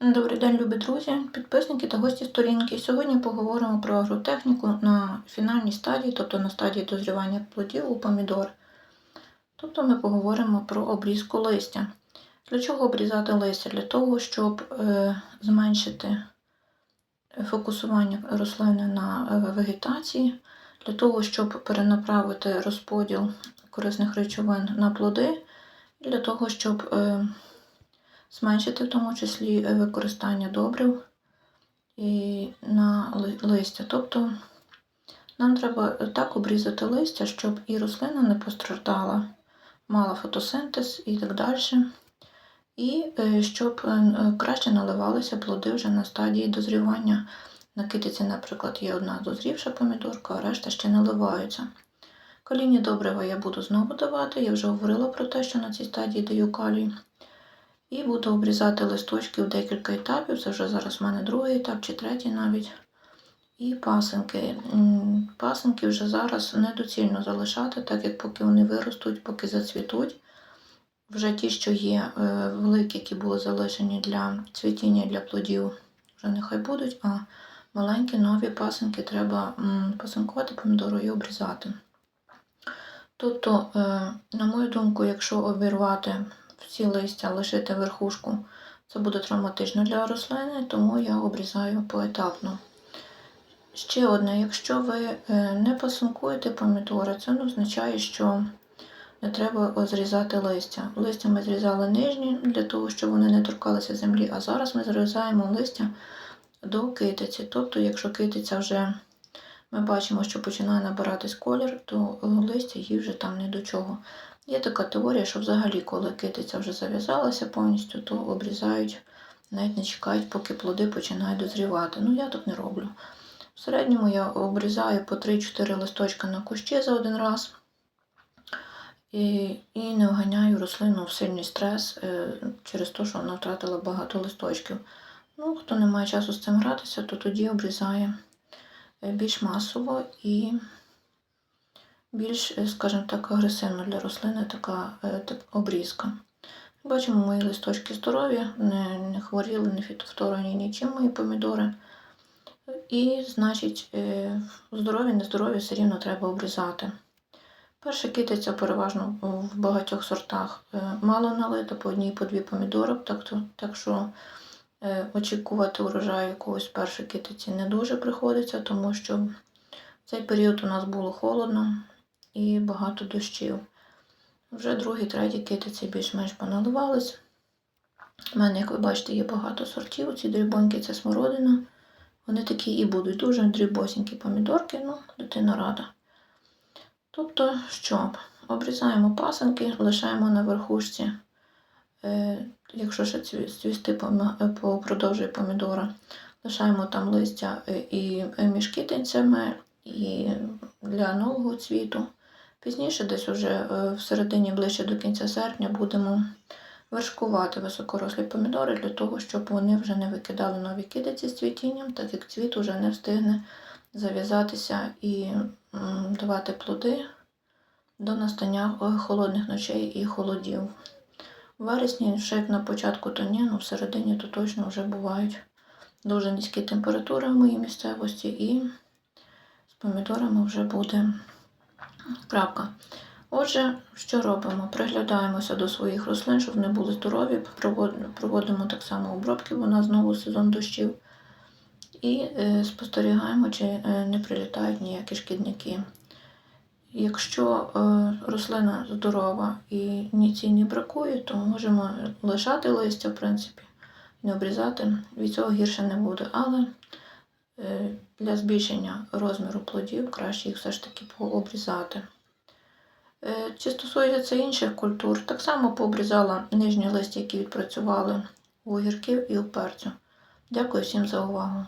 Добрий день, любі друзі, підписники та гості сторінки. Сьогодні поговоримо про агротехніку на фінальній стадії, тобто на стадії дозрівання плодів у помідор. Тобто ми поговоримо про обрізку листя. Для чого обрізати листя? Для того, щоб е, зменшити фокусування рослини на е, вегетації, для того, щоб перенаправити розподіл корисних речовин на плоди, для того, щоб е, зменшити в тому числі е, використання добрив і на листя. Тобто нам треба так обрізати листя, щоб і рослина не постраждала, мала фотосинтез і так далі. І е, щоб е, е, краще наливалися плоди вже на стадії дозрівання. На китиці, наприклад, є одна дозрівша помідорка, а решта ще наливаються. Калійні добрива я буду знову давати. Я вже говорила про те, що на цій стадії даю калій. І буду обрізати листочки в декілька етапів. Це вже зараз в мене другий етап чи третій навіть. І пасинки. М, Пасинки вже зараз недоцільно залишати, так як поки вони виростуть, поки зацвітуть. Вже ті, що є е, великі, які були залишені для цвітіння для плодів, вже нехай будуть, а маленькі нові пасинки треба пасинкувати помідору і обрізати. Тобто, е, на мою думку, якщо обірвати всі листя, лишити верхушку, це буде травматично для рослини, тому я обрізаю поетапно. Ще одне, якщо ви е, не пасинкуєте помідори, це не означає, що не треба зрізати листя. Листя ми зрізали нижні для того, щоб вони не торкалися землі, а зараз ми зрізаємо листя до китиці. Тобто, якщо китиця вже ми бачимо, що починає набиратись колір, то листя їй вже там не до чого. Є така теорія, що взагалі, коли китиця вже зав'язалася повністю, то обрізають, навіть не чекають, поки плоди починають дозрівати. Ну, я так не роблю. В середньому я обрізаю по 3-4 листочка на кущі за один раз. І, і не вганяю рослину в сильний стрес е, через те, що вона втратила багато листочків. Ну, хто не має часу з цим гратися, то тоді обрізає е, більш масово і більш, е, скажімо так, агресивно для рослини така е, обрізка. Бачимо, мої листочки здорові, не, не хворіли, не фітофторені нічим мої помідори. І, значить, е, здорові, нездорові все рівно треба обрізати. Перша китиця переважно в багатьох сортах е, мало налито по одній, по дві помідори, так, так що е, очікувати урожаю якогось першої китиці не дуже приходиться, тому що в цей період у нас було холодно і багато дощів. Вже другий, третій китиці більш-менш поналивались. У мене, як ви бачите, є багато сортів. Ці дрібоньки це смородина. Вони такі і будуть дуже дрібосенькі помідорки, ну, дитина рада. Тобто, що? Обрізаємо пасинки, лишаємо на верхушці, е, якщо ще цві- цвісти продовжує помідора, лишаємо там листя е, і е, між китинцями, і для нового цвіту. Пізніше, десь уже е, в середині ближче до кінця серпня, будемо вершкувати високорослі помідори для того, щоб вони вже не викидали нові китиці з цвітінням, так як цвіт уже не встигне зав'язатися і давати плоди до настання е, холодних ночей і холодів. В вересні, ще як на початку, то ні, ну в середині то точно вже бувають дуже низькі температури в моїй місцевості, і з помідорами вже буде крапка. Отже, що робимо? Приглядаємося до своїх рослин, щоб вони були здорові. Проводимо так само обробки, нас знову сезон дощів. І е, спостерігаємо, чи е, не прилітають ніякі шкідники. Якщо е, рослина здорова і ніці не бракує, то можемо лишати листя, в принципі, не обрізати. Від цього гірше не буде. Але е, для збільшення розміру плодів краще їх все ж таки пообрізати. Е, Чи стосується це інших культур, так само пообрізала нижні листя, які відпрацювали у огірків і у перцю. Дякую всім за увагу.